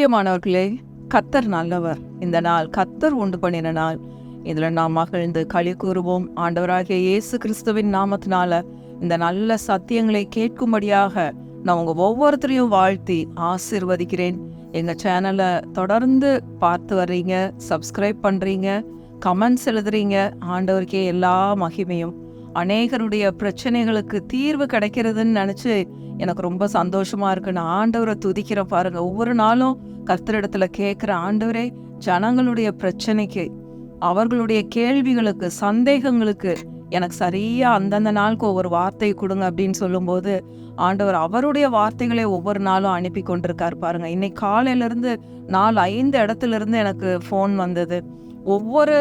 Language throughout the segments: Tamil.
பிரியமானவர்களே கத்தர் நல்லவர். இந்த நாள் கத்தர் உண்டு பண்ணின நாள். இதில் நாம் மகிழ்ந்து களி கூறுவோம். ஆண்டவராகிய இயேசு கிறிஸ்துவின் நாமத்தினால இந்த நல்ல சத்தியங்களை கேட்கும்படியாக நான் உங்கள் ஒவ்வொருத்தரையும் வாழ்த்தி ஆசிர்வதிக்கிறேன். எங்கள் சேனலை தொடர்ந்து பார்த்து வர்றீங்க சப்ஸ்கிரைப் பண்ணுறீங்க கமெண்ட்ஸ் எழுதுறீங்க ஆண்டவருக்கே எல்லா மகிமையும். அநேகருடைய பிரச்சனைகளுக்கு தீர்வு கிடைக்கிறதுன்னு நினச்சி எனக்கு ரொம்ப சந்தோஷமா இருக்கு. நான் ஆண்டவரை துதிக்கிற பாருங்க. ஒவ்வொரு நாளும் கர்த்தரிடத்துல கேட்குற ஆண்டவரே ஜனங்களுடைய பிரச்சனைக்கு அவர்களுடைய கேள்விகளுக்கு சந்தேகங்களுக்கு எனக்கு சரியா அந்தந்த நாளுக்கு ஒவ்வொரு வார்த்தை கொடுங்க அப்படின்னு சொல்லும்போது ஆண்டவர் அவருடைய வார்த்தைகளை ஒவ்வொரு நாளும் அனுப்பி கொண்டிருக்கார் பாருங்க. இன்னைக்கு காலையிலேருந்து நாலு ஐந்து இடத்துல இருந்து எனக்கு ஃபோன் வந்தது. ஒவ்வொரு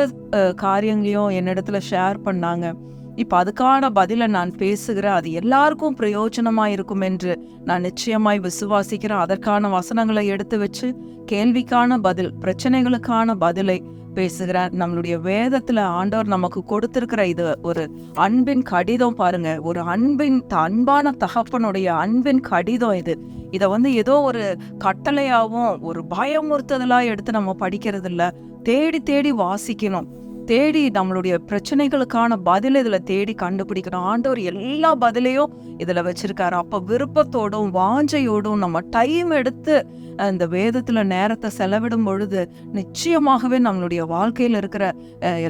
காரியங்களையும் என்னிடத்துல ஷேர் பண்ணாங்க. இப்ப அதுக்கான பதிலை நான் பேசுகிறேன் அது எல்லாருக்கும் பிரயோஜனமா இருக்கும் என்று நான் நிச்சயமாய் விசுவாசிக்கிறேன் அதற்கான வசனங்களை எடுத்து வச்சு கேள்விக்கான பதில் பிரச்சனைகளுக்கான பதிலை பேசுகிறேன் நம்மளுடைய வேதத்துல ஆண்டவர் நமக்கு கொடுத்திருக்கிற இது ஒரு அன்பின் கடிதம் பாருங்க. ஒரு அன்பின் அன்பான தகப்பனுடைய அன்பின் கடிதம் இது. இதை வந்து ஏதோ ஒரு கட்டளையாவும் ஒரு பயமுறுத்துதலா எடுத்து நம்ம படிக்கிறது இல்ல தேடி தேடி வாசிக்கணும். தேடி நம்மளுடைய பிரச்சனைகளுக்கான பதில் இதில் தேடி கண்டுபிடிக்கணும். ஆண்டவர் எல்லா பதிலையும் இதில் வச்சிருக்காரு. அப்போ விருப்பத்தோடும் வாஞ்சையோடும் நம்ம டைம் எடுத்து அந்த இந்த நேரத்தை செலவிடும் பொழுது நிச்சயமாகவே நம்மளுடைய வாழ்க்கையில் இருக்கிற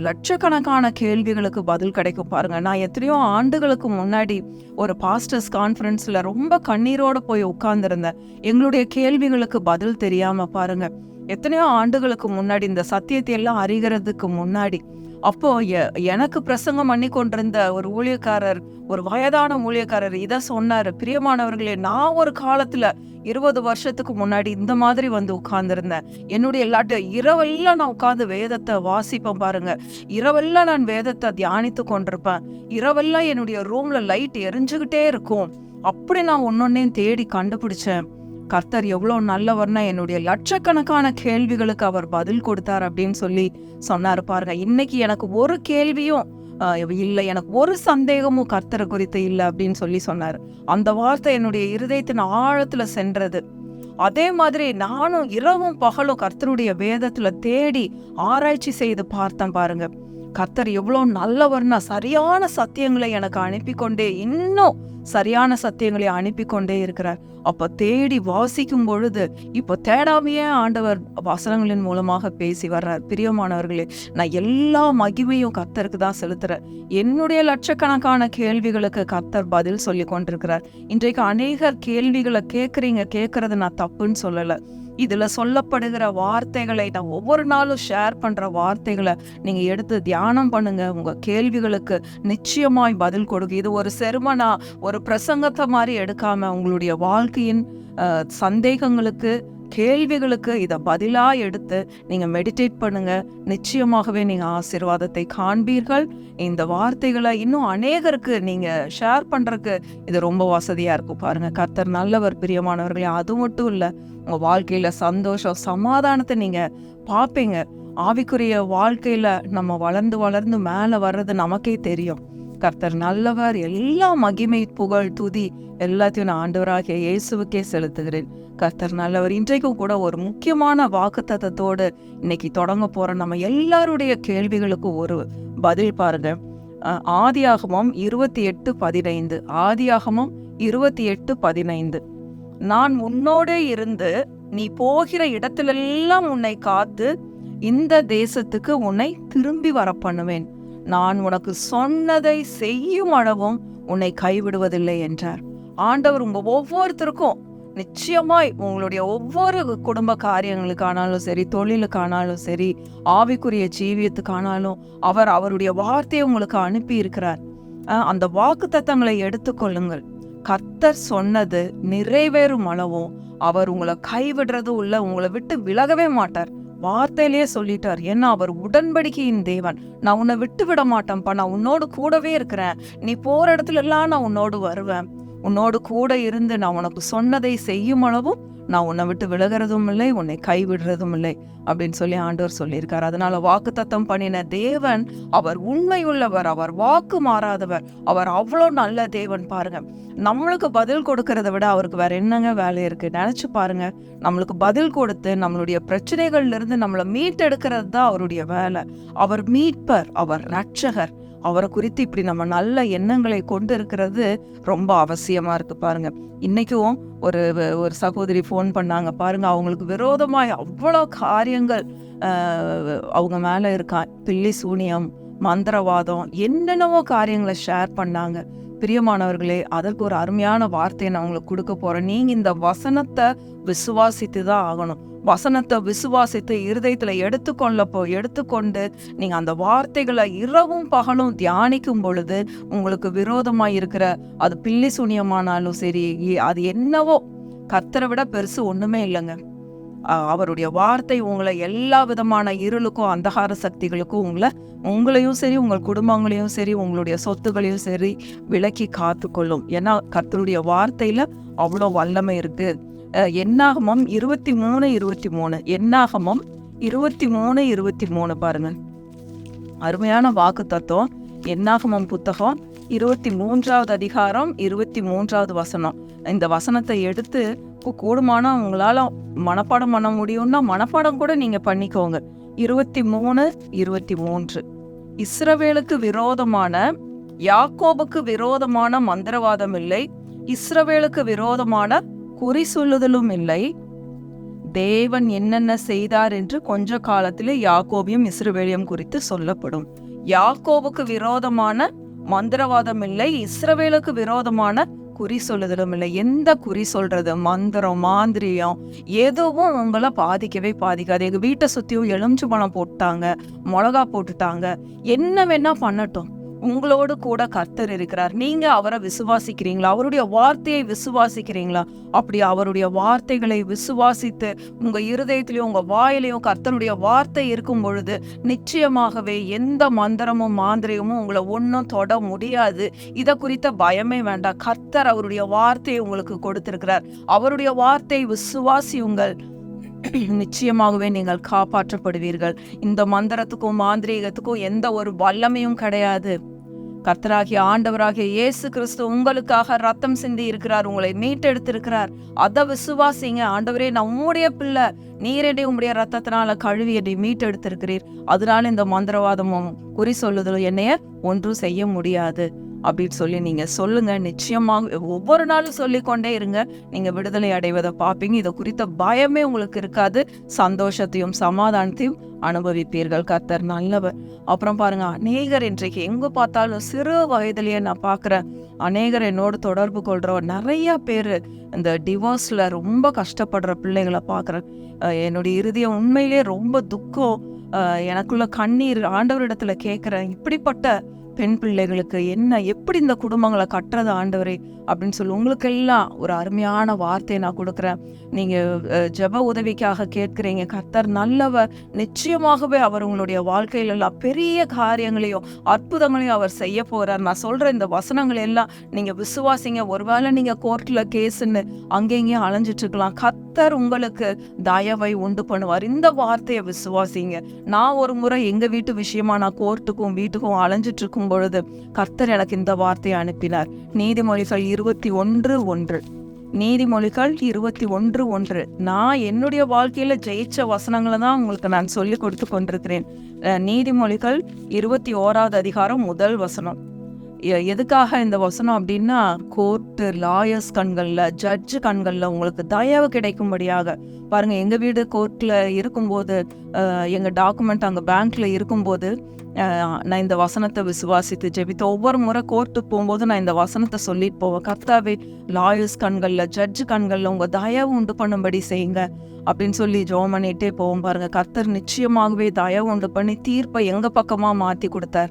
லட்சக்கணக்கான கேள்விகளுக்கு பதில் கிடைக்கும் பாருங்க. நான் எத்தனையோ ஆண்டுகளுக்கு முன்னாடி ஒரு பாஸ்டர்ஸ் கான்ஃபரன்ஸில் ரொம்ப கண்ணீரோடு போய் உட்கார்ந்துருந்தேன். எங்களுடைய கேள்விகளுக்கு பதில் தெரியாமல் பாருங்கள் எத்தனையோ ஆண்டுகளுக்கு முன்னாடி இந்த சத்தியத்தை எல்லாம் அறிகிறதுக்கு முன்னாடி அப்போ எ- எனக்கு பிரசங்கம் பண்ணி கொண்டிருந்த ஒரு ஊழியக்காரர் ஒரு வயதான ஊழியக்காரர் இதை சொன்னார். பிரியமானவர்களே நான் ஒரு காலத்துல இருபது வருஷத்துக்கு முன்னாடி இந்த மாதிரி வந்து உட்கார்ந்துருந்தேன். என்னுடைய எல்லாட்டு இரவெல்லாம் நான் உட்கார்ந்து வேதத்தை வாசிப்பேன் பாருங்க. இரவெல்லாம் நான் வேதத்தை தியானித்து கொண்டிருப்பேன். இரவெல்லாம் என்னுடைய ரூம்ல லைட் எரிஞ்சுக்கிட்டே இருக்கும். அப்படி நான் ஒன்னொன்னையும் தேடி கண்டுபிடிச்சேன். கர்த்தர் எவ்வளோ நல்லவர்னா என்னுடைய லட்சக்கணக்கான கேள்விகளுக்கு அவர் பதில் கொடுத்தார் அப்படின்னு சொல்லி சொன்னார் பாருங்க. இன்னைக்கு எனக்கு ஒரு கேள்வியும் இல்லை. எனக்கு ஒரு சந்தேகமும் கர்த்தரை குறித்து இல்லை அப்படின்னு சொல்லி சொன்னார். அந்த வார்த்தை என்னுடைய இருதயத்தின் ஆழத்தில் சென்றது. அதே மாதிரி நானும் இரவும் பகலும் கர்த்தருடைய வேதத்தில் தேடி ஆராய்ச்சி செய்து பார்த்தேன் பாருங்கள் கர்த்தர் எவ்வளோ நல்லவர்னா சரியான சத்தியங்களை எனக்கு அனுப்பி கொண்டே இன்னும் சரியான சத்தியங்களை அனுப்பி கொண்டே இருக்கிறார். அப்போ தேடி வாசிக்கும் பொழுது இப்போ தேடாமையே ஆண்டவர் வசனங்களின் மூலமாக பேசி வர்றார். பிரியமானவர்களே நான் எல்லா மகிமையும் கத்தருக்கு தான் செலுத்துறேன். என்னுடைய லட்சக்கணக்கான கேள்விகளுக்கு கர்த்தர் பதில் சொல்லி கொண்டிருக்கிறார். இன்றைக்கு அநேகர் கேள்விகளை கேட்குறீங்க கேட்கறது நான் தப்புன்னு சொல்லலை. இதில் சொல்லப்படுகிற வார்த்தைகளை நான் ஒவ்வொரு நாளும் ஷேர் பண்ணுற வார்த்தைகளை நீங்கள் எடுத்து தியானம் பண்ணுங்க. உங்கள் கேள்விகளுக்கு நிச்சயமாய் பதில் கொடுங்க. இது ஒரு செருமனா ஒரு பிரசங்கத்தை மாதிரி எடுக்காமல் உங்களுடைய வாழ்க்கையின் சந்தேகங்களுக்கு கேள்விகளுக்கு இதை பதிலாக எடுத்து நீங்கள் மெடிடேட் பண்ணுங்க. நிச்சயமாகவே நீங்கள் ஆசீர்வாதத்தை காண்பீர்கள். இந்த வார்த்தைகளை இன்னும் அநேகருக்கு நீங்கள் ஷேர் பண்ணுறதுக்கு இது ரொம்ப வசதியாக இருக்கும் பாருங்கள் கர்த்தர் நல்லவர் பிரியமானவர்களே அது மட்டும் இல்லை உங்கள் வாழ்க்கையில் சந்தோஷம் சமாதானத்தை நீங்கள் பார்ப்பீங்க. ஆவிக்குரிய வாழ்க்கையில் நம்ம வளர்ந்து வளர்ந்து மேலே வர்றது நமக்கே தெரியும். கர்த்தர் நல்லவர் எல்லா மகிமை புகழ் துதி எல்லாத்தையும் நான் ஆண்டவராகிய இயேசுவுக்கே செலுத்துகிறேன். கர்த்தர் நல்லவர். இன்றைக்கும் கூட ஒரு முக்கியமான வாக்குத்தத்தத்தோடு இன்னைக்கு தொடங்க போற நம்ம எல்லாருடைய கேள்விகளுக்கு ஒரு பதில் பாருங்க. ஆதியாகமம் இருபத்தி எட்டு பதினைந்து. ஆதியாகமம் இருபத்தி எட்டு பதினைந்து. நான் உன்னோடே இருந்து நீ போகிற இடத்திலெல்லாம் உன்னை காத்து இந்த தேசத்துக்கு உன்னை திரும்பி வர பண்ணுவேன் நான் உனக்கு சொன்னதை செய்யும் அளவும் உன்னை கைவிடுவதில்லை என்றார். ஆண்டவர் உங்க ஒவ்வொருத்தருக்கும் நிச்சயமாய் உங்களுடைய ஒவ்வொரு குடும்ப காரியங்களுக்கானாலும் சரி தொழிலுக்கானாலும் சரி ஆவிக்குரிய ஜீவியத்துக்கானாலும் அவர் அவருடைய வார்த்தையை உங்களுக்கு அனுப்பி இருக்கிறார் அந்த வாக்கு தத்தங்களை எடுத்துக்கொள்ளுங்கள். கர்த்தர் சொன்னது நிறைவேறும் அளவும் அவர் உங்களை கைவிடுறது உள்ள உங்களை விட்டு விலகவே மாட்டார். வார்த்தையிலேயே சொல்லிட்டார். ஏன்னா அவர் உடன்படிக்கையின் தேவன். நான் உன்னை விட்டு விட மாட்டேன்ப்பா. நான் உன்னோடு கூடவே இருக்கிறேன். நீ போற இடத்துல எல்லாம் நான் உன்னோடு வருவேன். உன்னோடு கூட இருந்து நான் உனக்கு சொன்னதை செய்யும் அளவும் நான் உன்னை விட்டு விலகிறதும் இல்லை உன்னை கைவிடுறதும் இல்லை அப்படின்னு சொல்லி ஆண்டவர் சொல்லியிருக்கார். அதனால வாக்குத்தத்தம் பண்ணின தேவன் அவர் உண்மையுள்ளவர் அவர் வாக்கு மாறாதவர் அவர் அவ்வளோ நல்ல தேவன் பாருங்க. நம்மளுக்கு பதில் கொடுக்கறத விட அவருக்கு வேற என்னங்க வேலை இருக்கு? நினைச்சு பாருங்க. நம்மளுக்கு பதில் கொடுத்து நம்மளுடைய பிரச்சனைகள்ல இருந்து நம்மளை மீட்டெடுக்கிறது தான் அவருடைய வேலை. அவர் மீட்பர் அவர் ரட்சகர் அவரை குறித்து இப்படி நம்ம நல்ல எண்ணங்களை கொண்டு இருக்கிறது ரொம்ப அவசியமா இருக்கு பாருங்க. இன்னைக்கும் ஒரு ஒரு சகோதரி ஃபோன் பண்ணாங்க. பாருங்க அவங்களுக்கு விரோதமாய் அவ்வளோ காரியங்கள் அவங்க மேலே இருக்கா. பில்லி சூனியம் மந்திரவாதம் என்னென்னவோ காரியங்களை ஷேர் பண்ணாங்க. பிரியமானவர்களே அதற்கு ஒரு அருமையான வார்த்தையை நான் உங்களுக்கு கொடுக்க போகிறேன் நீங்கள் இந்த வசனத்தை விசுவாசித்து தான் ஆகணும். வசனத்தை விசுவாசித்து இருதயத்தில் எடுத்துக்கொள்ள போ எடுத்துக்கொண்டு நீங்கள் அந்த வார்த்தைகளை இரவும் பகலும் தியானிக்கும் பொழுது உங்களுக்கு விரோதமாக இருக்கிற அது பில்லி சூனியமானாலும் சரி அது என்னவோ கத்தரை விட பெருசு ஒன்றுமே இல்லைங்க. அவருடைய வார்த்தை உங்களை எல்லா விதமான இருளுக்கும் அந்தகார சக்திகளுக்கும் உங்களை உங்களையும் சரி உங்கள் குடும்பங்களையும் சரி உங்களுடைய சொத்துகளையும் சரி விலக்கி காத்துக்கொள்ளும். ஏன்னா கர்த்தருடைய வார்த்தையில் அவ்வளோ வல்லமை இருக்கு. என்னாகமம் இருபத்தி மூணு இருபத்தி மூணு என்னாகமம் இருபத்தி மூணு இருபத்தி மூணு பாருங்கள் அருமையான வாக்கு தத்துவம். என்னாகமம் புத்தகம் இருபத்தி மூன்றாவது அதிகாரம் இருபத்தி மூன்றாவது வசனம். இந்த வசனத்தை எடுத்து கு- கூடுமான உங்களால மனப்பாடம் பண்ண முடியும்னா மனப்பாடம் கூட நீங்க பண்ணிக்கோங்க. இருபத்தி மூணு இருபத்தி மூன்று. இஸ்ரவேலுக்கு விரோதமான யாக்கோபுக்கு விரோதமான மந்திரவாதம் இல்லை. இஸ்ரவேலுக்கு விரோதமான குறி சொல்லுதலும் இல்லை. தேவன் என்னென்ன செய்தார் என்று கொஞ்ச காலத்திலே யாக்கோபியும் இஸ்ரவேலியும் குறித்து சொல்லப்படும். யாக்கோபுக்கு விரோதமான மந்திரவாதம் இல்லை இஸ்ரவேலுக்கு விரோதமான குறி சொல்லுதலும் இல்லை எந்த குறி சொல்றது? மந்திரம் மாந்திரியம். எதுவும் உங்களை பாதிக்கவே பாதிக்காது. எங்க வீட்டை சுத்தியும் எலுமிச்சு பழம் போட்டாங்க மிளகா போட்டுட்டாங்க. என்ன வேணா பண்ணட்டும். உங்களோடு கூட கர்த்தர் இருக்கிறார். நீங்க அவரை விசுவாசிக்கிறீங்களா? அவருடைய வார்த்தையை விசுவாசிக்கிறீங்களா? அப்படி அவருடைய வார்த்தைகளை விசுவாசித்து உங்க இருதயத்திலையும் உங்க வாயிலையும் கர்த்தருடைய வார்த்தை இருக்கும் பொழுது நிச்சயமாகவே எந்த மந்திரமும் மாந்திரியமும் உங்களை ஒன்றும் தொட முடியாது. இதை குறித்த பயமே வேண்டாம். கர்த்தர் அவருடைய வார்த்தையை உங்களுக்கு கொடுத்திருக்கிறார். அவருடைய வார்த்தை விசுவாசியுங்கள் நிச்சயமாகவே நீங்கள் காப்பாற்றப்படுவீர்கள். இந்த மந்திரத்துக்கும் மாந்திரீகத்துக்கும் எந்த ஒரு வல்லமையும் கிடையாது. கர்த்தராகிய ஆண்டவராகிய இயேசு கிறிஸ்து உங்களுக்காக ரத்தம் சிந்தி இருக்கிறார் உங்களை மீட்டெடுத்திருக்கிறார். அதை விசுவாசிங்க ஆண்டவரே நான் உம்முடைய பிள்ளை. நீரடி உம்முடைய ரத்தத்தினால கழுவி என்னை மீட்டெடுத்திருக்கிறீர். அதனால இந்த மந்திரவாதமும் குறி சொல்லுதலும் என்னைய ஒன்றும் செய்ய முடியாது. அப்படின்னு சொல்லி நீங்க சொல்லுங்க. நிச்சயமாக ஒவ்வொரு நாளும் சொல்லிக்கொண்டே இருங்க. நீங்க விடுதலை அடைவதை பார்ப்பீங்க. இதை குறித்த பயமே உங்களுக்கு இருக்காது. சந்தோஷத்தையும் சமாதானத்தையும் அனுபவிப்பீர்கள். கர்த்தர் நல்லவர். அப்புறம் பாருங்க அநேகர் இன்றைக்கு எங்க பார்த்தாலும் சிறு வயதிலேயே நான் பார்க்குறேன். அநேகர் என்னோடு தொடர்பு கொள்றவர் நிறைய பேர். இந்த டிவோர்ஸ்ல ரொம்ப கஷ்டப்படுற பிள்ளைங்களை பார்க்குறேன். என்னுடைய இறுதியம் உண்மையிலேயே ரொம்ப துக்கம். எனக்குள்ள கண்ணீர் ஆண்டவரிடத்துல கேட்குறேன். இப்படிப்பட்ட பெண் பிள்ளைகளுக்கு என்ன எப்படி இந்த குடும்பங்களை கட்டுறது ஆண்டவரே? அப்படின்னு சொல்லி உங்களுக்கெல்லாம் ஒரு அருமையான வார்த்தையை நான் கொடுக்குறேன். நீங்கள் ஜப ஜெப உதவிக்காக கேட்குறீங்க. கர்த்தர் நல்லவர். நிச்சயமாகவே அவர் உங்களுடைய வாழ்க்கையில எல்லாம் பெரிய காரியங்களையும் அற்புதங்களையும் அவர் செய்ய போகிறார் நான் சொல்கிற இந்த வசனங்கள் எல்லாம் நீங்கள் விசுவாசிங்க. ஒருவேளை நீங்கள் கோர்ட்டில் கேஸுன்னு அங்கேயும் அலைஞ்சிட்ருக்கலாம் கர்த்தர் உங்களுக்கு தயவை உண்டு பண்ணுவார். இந்த வார்த்தையை விசுவாசிங்க. நான் ஒரு முறை எங்கள் வீட்டு விஷயமா நான் கோர்ட்டுக்கும் வீட்டுக்கும் அலைஞ்சிட்டு இருக்கும் பொழுது கர்த்தர் எனக்கு இந்த வார்த்தையை அனுப்பினார். நீதிமொழிகள் இருபத்தி ஒன்று ஒன்று. நீதிமொழிகள் இருபத்தி ஒன்று ஒன்று. நான் என்னுடைய வாழ்க்கையில் ஜெயிச்ச வசனங்களை தான் உங்களுக்கு நான் சொல்லி கொடுத்து கொண்டிருக்கிறேன். நீதிமொழிகள் இருபத்தி ஓராவது அதிகாரம் முதல் வசனம். எ- எதுக்காக இந்த வசனம் அப்படின்னா கோர்ட்டு லாயர்ஸ் கண்களில் ஜட்ஜு கண்களில் உங்களுக்கு தயவு கிடைக்கும்படியாக. பாருங்க எங்கள் வீடு கோர்ட்டில் இருக்கும்போது எங்கள் டாக்குமெண்ட் அங்கே பேங்க்கில் இருக்கும்போது நான் இந்த வசனத்தை விசுவாசித்து ஜெபித்து ஒவ்வொரு முறை கோர்ட்டுக்கு போகும்போது நான் இந்த வசனத்தை சொல்லிட்டு போவேன். கர்த்தாவே லாயர்ஸ் கண்களில் ஜட்ஜு கண்களில் உங்கள் தயவு உண்டு பண்ணும்படி செய்யுங்க. அப்படின்னு சொல்லி ஜோம் பண்ணிகிட்டே போவோம் பாருங்கள் கர்த்தர் நிச்சயமாகவே தயவு உண்டு பண்ணி தீர்ப்பை எங்கள் பக்கமாக மாற்றி கொடுத்தார்.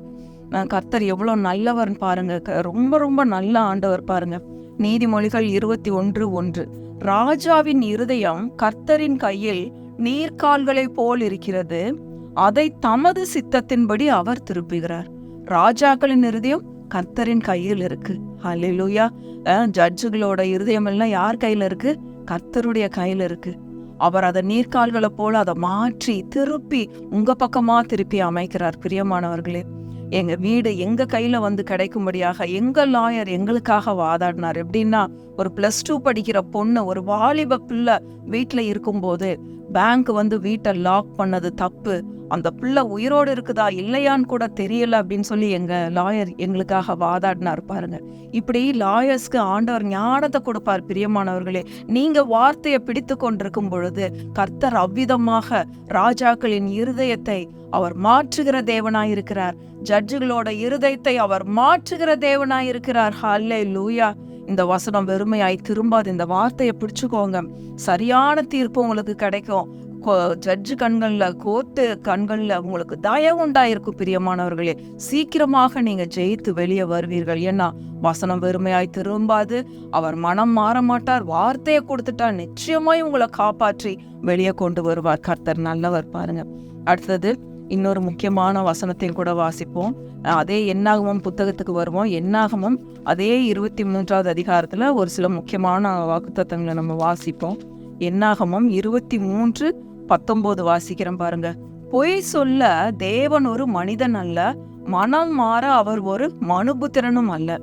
கர்த்தர் எவ்வளோ நல்லவர்னு பாருங்க. க- ரொம்ப ரொம்ப நல்ல ஆண்டவர் பாருங்க. நீதிமொழிகள் இருபத்தி ஒன்று ஒன்று. ராஜாவின் இருதயம் கர்த்தரின் கையில் நீர்க்கால்களைப் போல் இருக்கிறது. அதை தமது சித்தத்தின்படி அவர் திருப்புகிறார். ராஜாக்களின் இருதயம் கர்த்தரின் கையில் இருக்கு. ஹalleluya. அஹ் ஜட்ஜுகளோட இருதயம் எல்லாம் யார் கையில இருக்கு? கர்த்தருடைய கையில இருக்கு. அவர் அதை நீர்க்கால்களை போல அதை மாற்றி திருப்பி உங்க பக்கமா திருப்பி அமைக்கிறார் பிரியமானவர்களே. எங்க வீடு எங்க கையில வந்து கிடைக்கும்படியாக எங்க லாயர் எங்களுக்காக வாதாடினார். எப்படின்னா ஒரு பிளஸ் டூ படிக்கிற பொண்ணு ஒரு வாலிப பிள்ளை வீட்டில் இருக்கும்போது பேங்க் வந்து வீட்டை லாக் பண்ணது தப்பு. அந்த பிள்ளை உயிரோடு இருக்குதா இல்லையான்னு கூட தெரியல அப்படின்னு சொல்லி எங்க லாயர் எங்களுக்காக வாதாடினார் பாருங்க. இப்படி லாயர்ஸ்க்கு ஆண்டவர் ஞானத்தை கொடுப்பார் பிரியமானவர்களே. நீங்க வார்த்தையை பிடித்து கொண்டிருக்கும் பொழுது கர்த்தர் அவ்விதமாக ராஜாக்களின் இருதயத்தை அவர் மாற்றுகிற தேவனாயிருக்கிறார் ஜட்ஜுகளோட இருதயத்தை அவர் மாற்றுகிற தேவனாயிருக்கிறார் ஹல்லே லூயா இந்த வசனம் வெறுமையாய் திரும்பாது. இந்த வார்த்தையை பிடிச்சுக்கோங்க. சரியான தீர்ப்பு உங்களுக்கு கிடைக்கும். ஜட்ஜு கண்களில் கோர்ட்டு கண்களில் உங்களுக்கு தயவு உண்டாயிருக்கும் பிரியமானவர்களே. சீக்கிரமாக நீங்க ஜெயித்து வெளியே வருவீர்கள். ஏன்னா வசனம் வெறுமையாய் திரும்பாது. அவர் மனம் மாற மாட்டார். வார்த்தையை கொடுத்துட்டா நிச்சயமாய் உங்களை காப்பாற்றி வெளியே கொண்டு வருவார். கர்த்தர் நல்லவர் பாருங்க. அடுத்தது இன்னொரு முக்கியமான வசனத்தையும் கூட வாசிப்போம். அதே என்னாகமும் புத்தகத்துக்கு வருவோம். என்னாகமும் அதே இருபத்தி மூன்றாவது அதிகாரத்தில் ஒரு சில முக்கியமான வாக்குத்தத்தங்களை நம்ம வாசிப்போம். என்னாகமும் இருபத்தி மூன்று பத்தொன்பது வாசிக்கிறேன் பாருங்க. பொய் சொல்ல தேவன் ஒரு மனிதன் அல்ல மனம் மாற அவர் ஒரு மனுபுத்திரனும் அல்ல.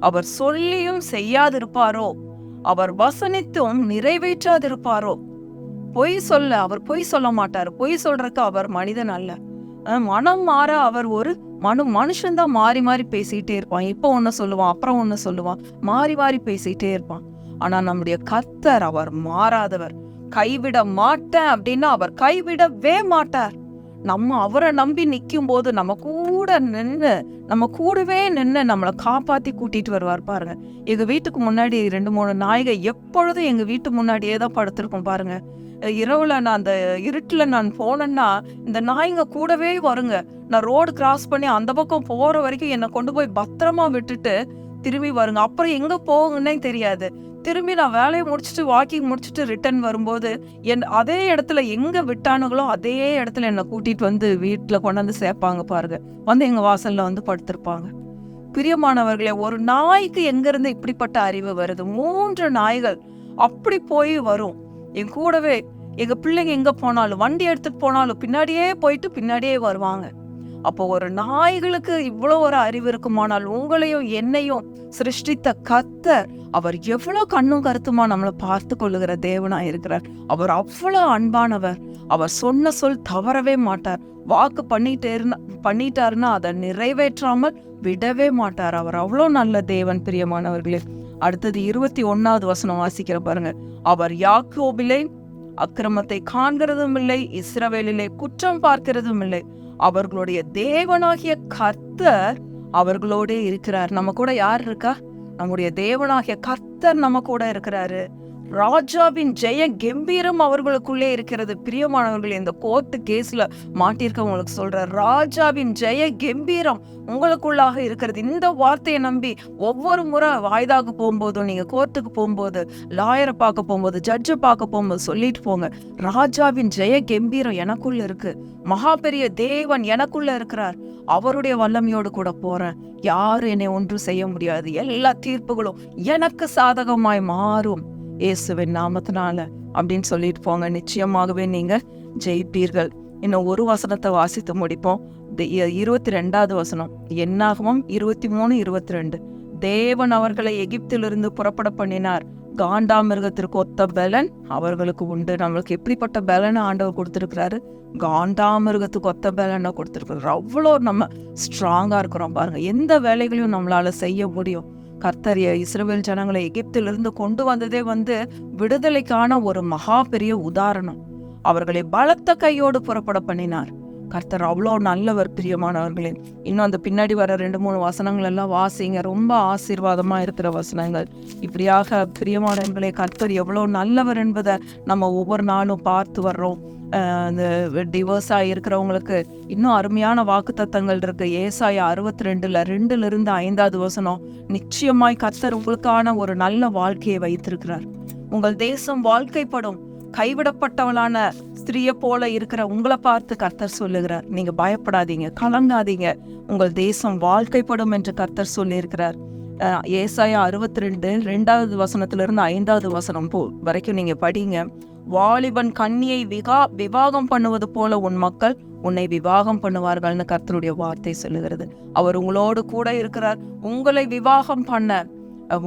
அவர் சொல்லியும் செய்யாதிருப்பாரோ? அவர் வசனித்தும் நிறைவேற்றாதிருப்பாரோ? பொய் சொல்ல அவர் பொய் சொல்ல மாட்டார். பொய் சொல்றதுக்கு அவர் மனிதன் அல்ல. மனம் மாற அவர் ஒரு மனு மனுஷன்தான் மாறி மாறி பேசிக்கிட்டே இருப்பான். இப்போ ஒன்று சொல்லுவான் அப்புறம் ஒன்று சொல்லுவான். மாறி மாறி பேசிக்கிட்டே இருப்பான். ஆனால் நம்முடைய கத்தர் அவர் மாறாதவர். கைவிட மாட்டேன் அப்படின்னா அவர் கைவிடவே மாட்டார். நம்ம அவரை நம்பி நிற்கும் போது நம்ம கூட நின்று நம்ம கூடவே நின்று நம்மளை காப்பாற்றி கூட்டிகிட்டு வருவார் பாருங்க. எங்கள் வீட்டுக்கு முன்னாடி ரெண்டு மூணு நாய்கள் எப்பொழுதும் எங்கள் வீட்டு முன்னாடியே தான் படுத்திருக்கும் பாருங்க. இரவில் நான் அந்த இருட்டில் நான் போனேன்னா இந்த நாய்ங்க கூடவே வருங்க. நான் ரோடு கிராஸ் பண்ணி அந்த பக்கம் போகிற வரைக்கும் என்னை கொண்டு போய் பத்திரமா விட்டுட்டு திரும்பி வருங்க. அப்புறம் எங்கே போகுங்கன்னே தெரியாது. திரும்பி நான் வேலையை முடிச்சுட்டு வாக்கிங் முடிச்சுட்டு ரிட்டர்ன் வரும்போது என் அதே இடத்துல எங்கே விட்டானுங்களோ அதே இடத்துல என்னை கூட்டிட்டு வந்து வீட்டில் கொண்டாந்து சேர்ப்பாங்க பாருங்க. வந்து எங்கள் வாசலில் வந்து படுத்திருப்பாங்க. பிரியமானவர்களே ஒரு நாய்க்கு எங்கேருந்து இப்படிப்பட்ட அறிவு வருது? மூன்று நாய்கள் அப்படி போய் வரும். என் கூடவே எங்கள் பிள்ளைங்க எங்கே போனாலும் வண்டி எடுத்துகிட்டு போனாலும் பின்னாடியே போயிட்டு பின்னாடியே வருவாங்க. அப்போ ஒரு நாய்களுக்கு இவ்வளோ ஒரு அறிவு இருக்குமானால் உங்களையும் என்னையும் சிருஷ்டித்த கத்தர் அவர் எவ்வளவு கண்ணும் கருத்துமா நம்மளை பார்த்து கொள்ளுகிற தேவனா இருக்கிறார். அவர் அவ்வளவு அன்பானவர். அவர் சொன்ன சொல் தவறவே மாட்டார். வாக்கு பண்ணிட்டே பண்ணிட்டாருன்னா அதை நிறைவேற்றாமல் விடவே மாட்டார். அவர் அவ்வளோ நல்ல தேவன் பிரியமானவர்களே. அடுத்தது இருபத்தி ஒன்னாவது வசனம் வாசிக்கிற பாருங்க. அவர் யாக்கோபிலே அக்கிரமத்தை காண்கிறதும் இல்லை இஸ்ரவேலிலே குற்றம் பார்க்கிறதும் இல்லை. அவர்களுடைய தேவனாகிய கர்த்தர் அவர்களோடே இருக்கிறார். நம்ம கூட யார் இருக்கா? நம்முடைய தேவனாகிய கர்த்தர் நம்ம கூட இருக்கிறாரு. ராஜாவின் ஜெய கம்பீரம் அவர்களுக்குள்ளே இருக்கிறது. பிரியமானவர்கள் இந்த கோர்ட்டு கேஸ்ல மாட்டியிருக்கவங்களுக்கு சொல்ற ராஜாவின் ஜெய கம்பீரம் உங்களுக்குள்ளாக இருக்கிறது. இந்த வார்த்தையை நம்பி ஒவ்வொரு முறை வாய்தாக்கு போகும்போதும் நீங்க கோர்ட்டுக்கு போகும்போது லாயரை பார்க்க போகும்போது ஜட்ஜை பார்க்க போகும்போது சொல்லிட்டு போங்க. ராஜாவின் ஜெய கம்பீரம் எனக்குள்ள இருக்கு. மகா பெரிய தேவன் எனக்குள்ள இருக்கிறார். அவருடைய வல்லமையோடு கூட போறேன். யாரும் என்னை ஒன்றும் செய்ய முடியாது. எல்லா தீர்ப்புகளும் எனக்கு சாதகமாய் மாறும். இயேசுவின் நாமத்தினால அப்படின்னு சொல்லிட்டு போங்க. நிச்சயமாகவே நீங்க ஜெயிப்பீர்கள். இன்னும் ஒரு வசனத்தை வாசித்து முடிப்போம். இருபத்தி ரெண்டாவது வசனம். என்னாகவும் இருபத்தி மூணு இருபத்தி ரெண்டு தேவன் அவர்களை எகிப்திலிருந்து புறப்பட பண்ணினார். காண்டாமிருகத்திற்கு ஒத்த பலன் அவர்களுக்கு உண்டு. நம்மளுக்கு எப்படிப்பட்ட பலனை ஆண்டவர் கொடுத்துருக்கிறாரு? காண்டாமிருகத்துக்கு ஒத்த பலனை கொடுத்துருக்குறாரு. அவ்வளோ நம்ம ஸ்ட்ராங்கா இருக்கிறோம் பாருங்க. எந்த வேலைகளையும் நம்மளால செய்ய முடியும். கர்த்தர் எ- இஸ்ரவேல் ஜனங்களை எகிப்திலிருந்து கொண்டு வந்ததே வந்து விடுதலைக்கான ஒரு மகா பெரிய உதாரணம். அவர்களை பலத்த கையோடு புறப்பட பண்ணினார். கர்த்தர் அவ்வளோ நல்லவர் பிரியமானவர்களே. இன்னும் அந்த பின்னாடி வர ரெண்டு மூணு வசனங்கள் எல்லாம் வாசிங்க. ரொம்ப ஆசீர்வாதமாக இருக்கிற வசனங்கள். இப்படியாக பிரியமானவர்களே கர்த்தர் எவ்வளோ நல்லவர் என்பதை நம்ம ஒவ்வொரு நாளும் பார்த்து வர்றோம். அந்த இந்த டிவோர்ஸாக இருக்கிறவங்களுக்கு இன்னும் அருமையான வாக்குத்தத்தங்கள் இருக்கு. ஏசாய அறுபத்தி ரெண்டுல ரெண்டுல இருந்து ஐந்தாவது வசனம். நிச்சயமாய் கர்த்தர் உங்களுக்கான ஒரு நல்ல வாழ்க்கையை வைத்திருக்கிறார். உங்கள் தேசம் வாழ்க்கைப்படும். கைவிடப்பட்டவளான ஸ்திரீயை போல இருக்கிற உங்களை பார்த்து கர்த்தர் சொல்லுகிறார். நீங்க பயப்படாதீங்க கலங்காதீங்க. உங்கள் தேசம் வாழ்க்கைப்படும் என்று கர்த்தர் சொல்லியிருக்கிறார். ஏசாயா அறுபத்தி ரெண்டு ரெண்டாவது வசனத்திலிருந்து ஐந்தாவது வசனம் போ வரைக்கும் நீங்க படிங்க. வாலிபன் கண்ணியை விகா விவாகம் பண்ணுவது போல உன் மக்கள் உன்னை விவாகம் பண்ணுவார்கள்னு கர்த்தருடைய வார்த்தை சொல்லுகிறது. அவர் உங்களோடு கூட இருக்கிறார். உங்களை விவாகம் பண்ண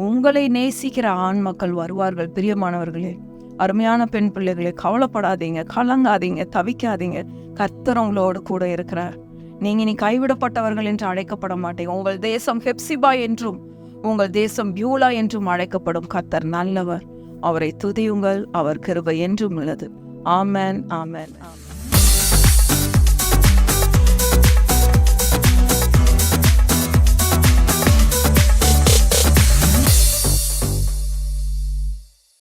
உங்களை நேசிக்கிற ஆண் மக்கள் வருவார்கள். பிரியமானவர்களே அருமையான பெண் பிள்ளைகளே கவலைப்படாதீங்க கலங்காதீங்க தவிக்காதீங்க. கர்த்தர் உங்களோடு கூட இருக்கிறார். நீங்க இனி கைவிடப்பட்டவர்கள் என்று அழைக்கப்பட மாட்டீங்க உங்கள் தேசம் ஹெப்சிபா என்றும் உங்கள் தேசம் பியூலா என்றும் அழைக்கப்படும் கர்த்தர் நல்லவர். அவரை துதியுங்கள் அவர் கிருபை என்றும் உள்ளது. ஆமேன் ஆமேன் ஆமேன்.